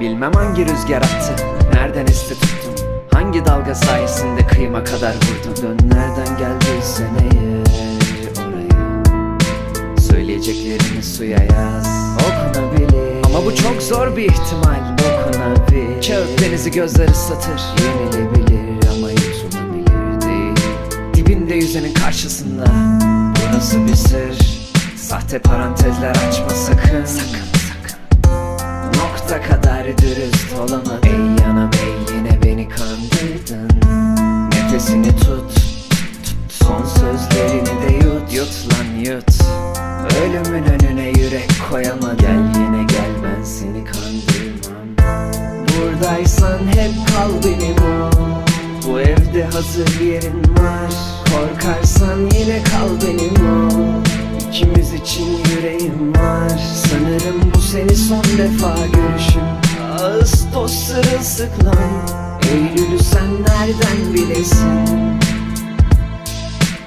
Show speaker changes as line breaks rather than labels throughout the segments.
Bilmem hangi rüzgar attı Nereden esti tuttun Hangi dalga sayesinde kıyıma kadar vurdun? Dön nereden geldiysen eğer oraya. Söyleyeceklerini suya yaz. Okunabilir. Ama bu çok zor bir ihtimal. Dokunabilir Kağıt denizi gözler ıslatır. Yenilebilir ama yutulabilir değil. Dibinde yüzenin karşısında. Burası bir sır. Sahte parantezler açma Sakın. Sakın Nokta kadar dürüst olamam Ey yanam ey yine beni kandırdın. Nefesini tut, tut. Son sözlerini de yut. Yut lan yut. Ölümün önüne yürek koyama. Gel yine gel ben seni kandırmam. Buradaysan hep kal benim ol Bu evde hazır yerin var Sanırım bu seni son defa görüşüm. Ağustos sırılsıklam. Eylül'ü sen nereden bilesin?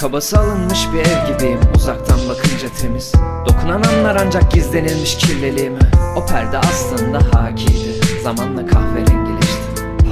Kabası alınmış bir ev gibiyim Uzaktan bakınca temiz. Dokunan anlar ancak gizlenilmiş kirliliğimi O perde aslında hakiydi. Zamanla kahverengileşti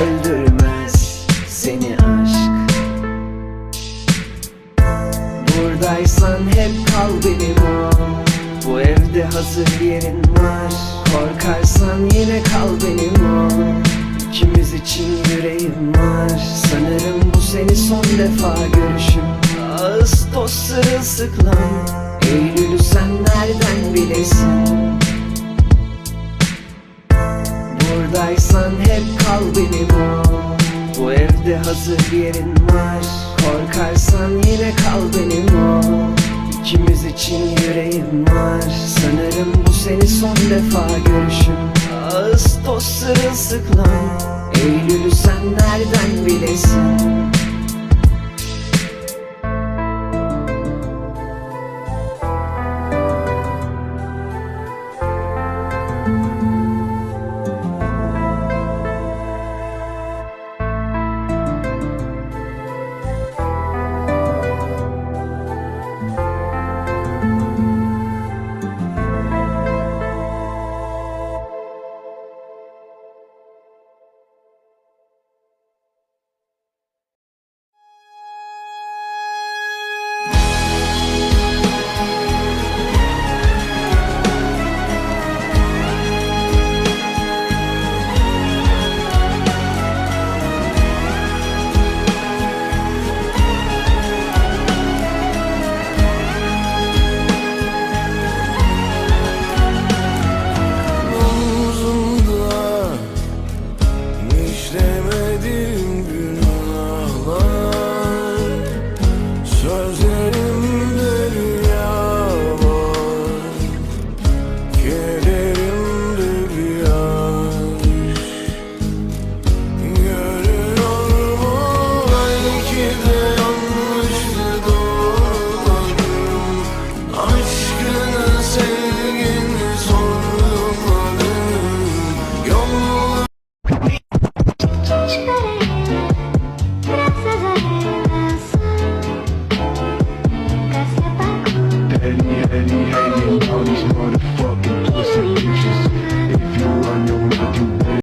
Öldürmez seni aşk. Buradaysan hep kal benim ol Bu evde hazır yerin var. Korkarsan yine kal benim ol İkimiz için yüreğim var. Sanırım bu seni son defa görüşüm. Ağustos sırılsıklam. Eylül'ü sen nereden bilesin Evde hazır yerin var. Korkarsan yine kal benim ol İkimiz için yüreğim var. Sanırım bu seni son defa görüşüm. Ağustos sırılsıklam Eylül'ü sen nereden bilesin